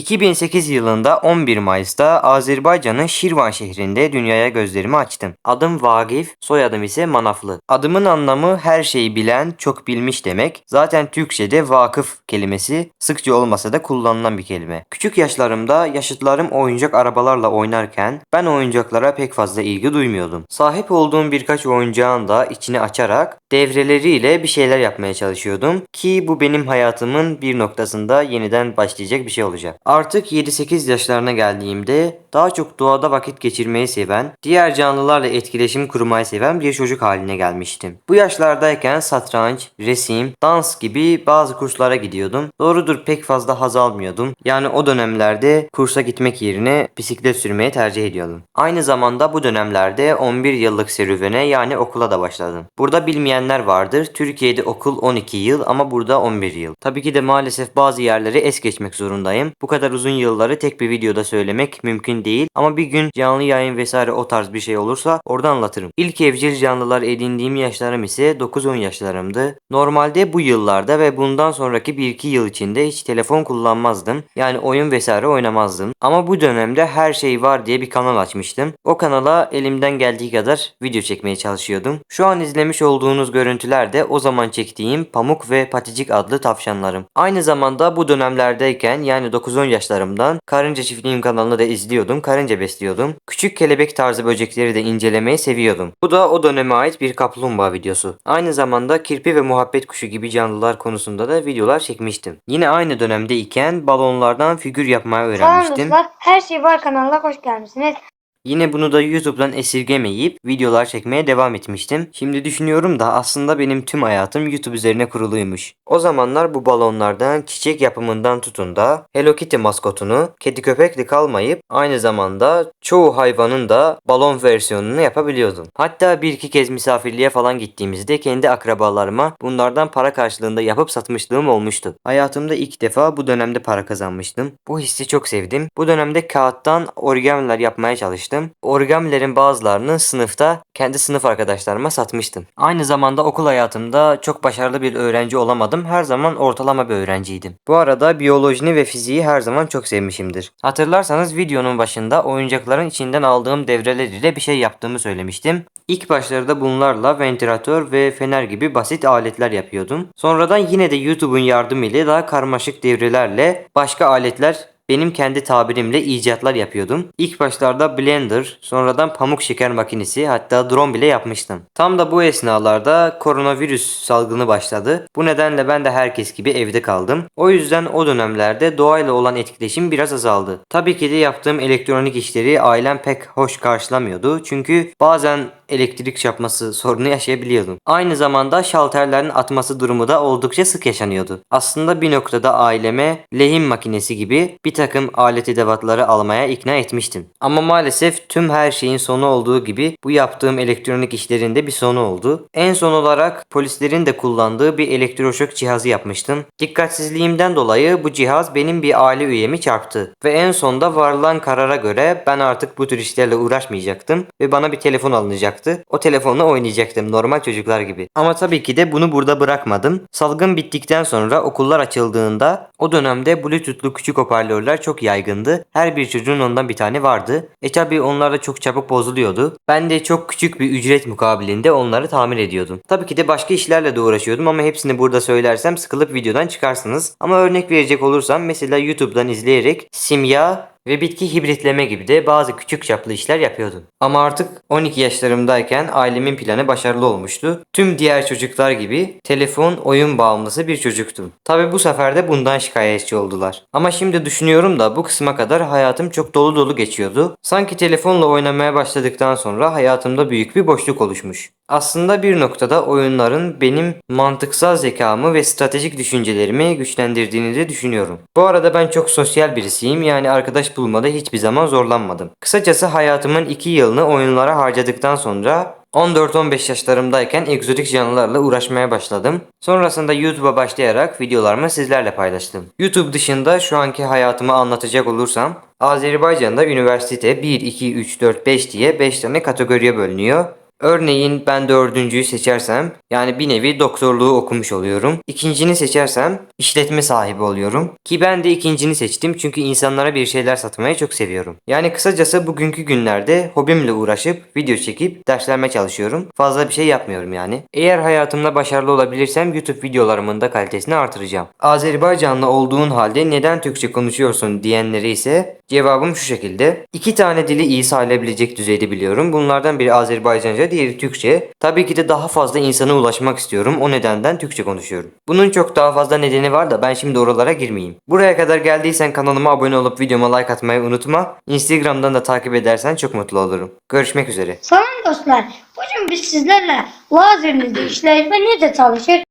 2008 yılında 11 Mayıs'ta Azerbaycan'ın Şirvan şehrinde dünyaya gözlerimi açtım. Adım Vagif, soyadım ise Manaflı. Adımın anlamı her şeyi bilen, çok bilmiş demek. Zaten Türkçe'de vakıf kelimesi sıkça olmasa da kullanılan bir kelime. Küçük yaşlarımda yaşıtlarım oyuncak arabalarla oynarken ben oyuncaklara pek fazla ilgi duymuyordum. Sahip olduğum birkaç oyuncağın da içini açarak devreleriyle bir şeyler yapmaya çalışıyordum ki bu benim hayatımın bir noktasında yeniden başlayacak bir şey olacak. Artık 7-8 yaşlarına geldiğimde daha çok doğada vakit geçirmeyi seven, diğer canlılarla etkileşim kurmayı seven bir çocuk haline gelmiştim. Bu yaşlardayken satranç, resim, dans gibi bazı kurslara gidiyordum. Doğrudur pek fazla haz almıyordum. Yani o dönemlerde kursa gitmek yerine bisiklet sürmeyi tercih ediyordum. Aynı zamanda bu dönemlerde 11 yıllık serüvene yani okula da başladım. Burada bilmeyenler vardır. Türkiye'de okul 12 yıl ama burada 11 yıl. Tabii ki de maalesef bazı yerleri es geçmek zorundayım. Bu kadar uzun yılları tek bir videoda söylemek mümkün değil ama bir gün canlı yayın vesaire o tarz bir şey olursa orada anlatırım. İlk evcil canlılar edindiğim yaşlarım ise 9-10 yaşlarımdı. Normalde bu yıllarda ve bundan sonraki 1-2 yıl içinde hiç telefon kullanmazdım. Yani oyun vesaire oynamazdım. Ama bu dönemde her şey var diye bir kanal açmıştım. O kanala elimden geldiği kadar video çekmeye çalışıyordum. Şu an izlemiş olduğunuz görüntüler de o zaman çektiğim Pamuk ve Paticik adlı tavşanlarım. Aynı zamanda bu dönemlerdeyken yani 9-10 yaşlarımdan Karınca Çiftliğim kanalını da izliyordum. Karınca besliyordum. Küçük kelebek tarzı böcekleri de incelemeyi seviyordum. Bu da o döneme ait bir kaplumbağa videosu. Aynı zamanda kirpi ve muhabbet kuşu gibi canlılar konusunda da videolar çekmiştim. Yine aynı dönemdeyken balonlardan figür yapmayı öğrenmiştim. dostlar. Her şey var kanalına hoş gelmişsiniz. Yine bunu da YouTube'dan esirgemeyip videolar çekmeye devam etmiştim. Şimdi düşünüyorum da aslında benim tüm hayatım YouTube üzerine kuruluymuş. O zamanlar bu balonlardan çiçek yapımından tutun da Hello Kitty maskotunu kedi köpekle kalmayıp aynı zamanda çoğu hayvanın da balon versiyonunu yapabiliyordum. Hatta bir iki kez misafirliğe falan gittiğimizde kendi akrabalarıma bunlardan para karşılığında yapıp satmışlığım olmuştu. Hayatımda ilk defa bu dönemde para kazanmıştım. Bu hissi çok sevdim. Bu dönemde kağıttan origamiler yapmaya çalıştım. Origamilerin bazılarını sınıfta kendi sınıf arkadaşlarıma satmıştım. Aynı zamanda okul hayatımda çok başarılı bir öğrenci olamadım. Her zaman ortalama bir öğrenciydim. Bu arada biyolojini ve fiziği her zaman çok sevmişimdir. Hatırlarsanız videonun başında oyuncakların içinden aldığım devreler ile bir şey yaptığımı söylemiştim. İlk başlarda bunlarla ventilatör ve fener gibi basit aletler yapıyordum. Sonradan yine de YouTube'un yardımıyla daha karmaşık devrelerle başka aletler benim kendi tabirimle icatlar yapıyordum. İlk başlarda blender, sonradan pamuk şeker makinesi, hatta drone bile yapmıştım. Tam da bu esnalarda koronavirüs salgını başladı. Bu nedenle ben de herkes gibi evde kaldım. O yüzden o dönemlerde doğayla olan etkileşim biraz azaldı. Tabii ki de yaptığım elektronik işleri ailem pek hoş karşılamıyordu. Çünkü bazen elektrik çarpması sorunu yaşayabiliyordum. Aynı zamanda şalterlerin atması durumu da oldukça sık yaşanıyordu. Aslında bir noktada aileme lehim makinesi gibi bir takım alet edevatları almaya ikna etmiştim. Ama maalesef tüm her şeyin sonu olduğu gibi bu yaptığım elektronik işlerin de bir sonu oldu. En son olarak polislerin de kullandığı bir elektroşok cihazı yapmıştım. Dikkatsizliğimden dolayı bu cihaz benim bir aile üyemi çarptı. Ve en sonda varılan karara göre ben artık bu tür işlerle uğraşmayacaktım ve bana bir telefon alınacaktı. O telefonla oynayacaktım normal çocuklar gibi. Ama tabii ki de bunu burada bırakmadım. Salgın bittikten sonra okullar açıldığında o dönemde bluetoothlu küçük hoparlörler çok yaygındı. Her bir çocuğun ondan bir tane vardı. E tabi onlar da çok çabuk bozuluyordu. Ben de çok küçük bir ücret mukabilinde onları tamir ediyordum. Tabii ki de başka işlerle de uğraşıyordum ama hepsini burada söylersem sıkılıp videodan çıkarsınız. Ama örnek verecek olursam mesela YouTube'dan izleyerek simya ve bitki hibritleme gibi de bazı küçük çaplı işler yapıyordum. Ama artık 12 yaşlarımdayken ailemin planı başarılı olmuştu. Tüm diğer çocuklar gibi telefon oyun bağımlısı bir çocuktum. Tabi bu sefer de bundan şikayetçi oldular. Ama şimdi düşünüyorum da bu kısma kadar hayatım çok dolu dolu geçiyordu. Sanki telefonla oynamaya başladıktan sonra hayatımda büyük bir boşluk oluşmuş. Aslında bir noktada oyunların benim mantıksal zekamı ve stratejik düşüncelerimi güçlendirdiğini de düşünüyorum. Bu arada ben çok sosyal birisiyim yani arkadaş bulmada hiçbir zaman zorlanmadım. Kısacası hayatımın 2 yılını oyunlara harcadıktan sonra 14-15 yaşlarımdayken egzotik canlılarla uğraşmaya başladım. Sonrasında YouTube'a başlayarak videolarımı sizlerle paylaştım. YouTube dışında şu anki hayatımı anlatacak olursam Azerbaycan'da üniversite 1, 2, 3, 4, 5 diye 5 tane kategoriye bölünüyor. Örneğin ben dördüncüyü seçersem yani bir nevi doktorluğu okumuş oluyorum. İkincini seçersem işletme sahibi oluyorum. Ki ben de ikincini seçtim çünkü insanlara bir şeyler satmayı çok seviyorum. Yani kısacası bugünkü günlerde hobimle uğraşıp video çekip derslerime çalışıyorum. Fazla bir şey yapmıyorum yani. Eğer hayatımda başarılı olabilirsem YouTube videolarımın da kalitesini artıracağım. Azerbaycanlı olduğun halde neden Türkçe konuşuyorsun diyenlere ise cevabım şu şekilde. İki tane dili iyi sayılabilecek düzeyde biliyorum. Bunlardan biri Azerbaycanca, diğeri Türkçe. Tabii ki de daha fazla insana ulaşmak istiyorum. O nedenden Türkçe konuşuyorum. Bunun çok daha fazla nedeni var da ben şimdi oralara girmeyeyim. Buraya kadar geldiysen kanalıma abone olup videoma like atmayı unutma. Instagram'dan da takip edersen çok mutlu olurum. Görüşmek üzere. Salam dostlar. Bugün biz sizlerle lazerinizde işləyir və necə çalışır